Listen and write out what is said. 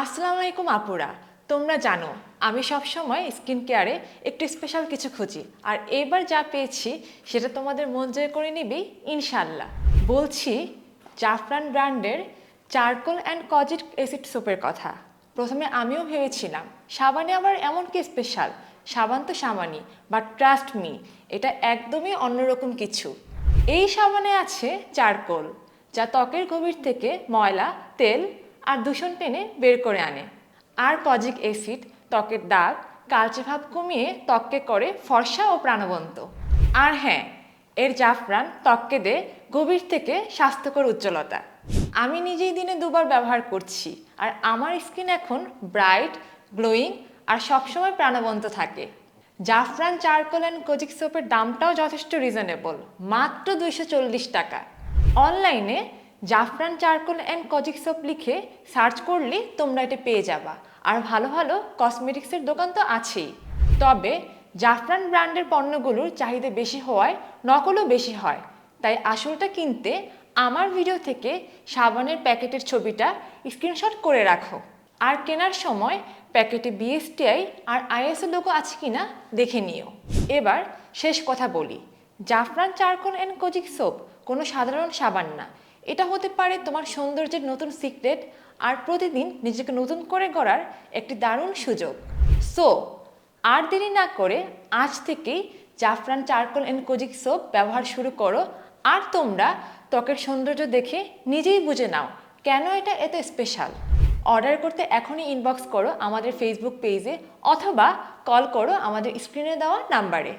আসসালামু আলাইকুম, আপুরা। তোমরা জানো, আমি সবসময় স্কিন কেয়ারে একটু স্পেশাল কিছু খুঁজি। আর এবার যা পেয়েছি, সেটা তোমাদের মন জয় করে নিবি ইনশাল্লাহ বলছি, জাফরান ব্র্যান্ডের চারকোল অ্যান্ড কজিট অ্যাসিড সোপের কথা। প্রথমে আমিও ভেবেছিলাম, সাবানে আবার এমন কি স্পেশাল সাবান তো সাবানই বাট ট্রাস্ট মি এটা একদমই অন্যরকম কিছু। এই সাবানে আছে চারকোল, যা ত্বকের গভীর থেকে ময়লা, তেল আর দূষণ টেনে বের করে আনে। আর কজিক অ্যাসিড, ত্বকের দাগ, কালচে ভাব কমিয়ে ত্বককে করে ফর্সা ও প্রাণবন্ত। আর হ্যাঁ এর জাফরান ত্বককে দে গভীর থেকে স্বাস্থ্যকর উজ্জ্বলতা। আমি নিজেই দিনে দুবার ব্যবহার করছি, আর আমার স্কিন এখন ব্রাইট, গ্লোয়িং আর সবসময় প্রাণবন্ত থাকে। জাফরান, চারকোল অ্যান্ড কোজিক সোপের দামটাও যথেষ্ট রিজনেবল, মাত্র দুইশো চল্লিশ টাকা। অনলাইনে Zafran charcoal and kojic soap লিখে সার্চ করলে তোমরা এটা পেয়ে যাবা। আর ভালো ভালো কসমেটিক্সের দোকান তো আছেই। তবে জাফরান ব্র্যান্ডের পণ্যগুলোর চাহিদা বেশি হওয়ায় নকলও বেশি হয়। তাই আসলটা কিনতে আমার ভিডিও থেকে সাবানের প্যাকেটের ছবিটা স্ক্রিনশট করে রাখো। আর কেনার সময় প্যাকেটে বিএসটিআই আর আইএসও লোগো আছে কিনা দেখে নিও। এবার শেষ কথা বলি। জাফরান চারকোল অ্যান্ড কোজিক সোপ কোনো সাধারণ সাবান না। এটা হতে পারে তোমার সৌন্দর্যের নতুন সিক্রেট আর প্রতিদিন নিজেকে নতুন করে গড়ার একটি দারুণ সুযোগ। সো আর দেরি না করে আজ থেকেই জাফরান চারকোল অ্যান্ড কোজিক সোপ ব্যবহার শুরু করো। আর তোমরা ত্বকের সৌন্দর্য দেখে নিজেই বুঝে নাও কেন এটা এত স্পেশাল অর্ডার করতে এখনই ইনবক্স করো আমাদের ফেসবুক পেজে অথবা কল করো আমাদের স্ক্রিনে দেওয়া নাম্বারে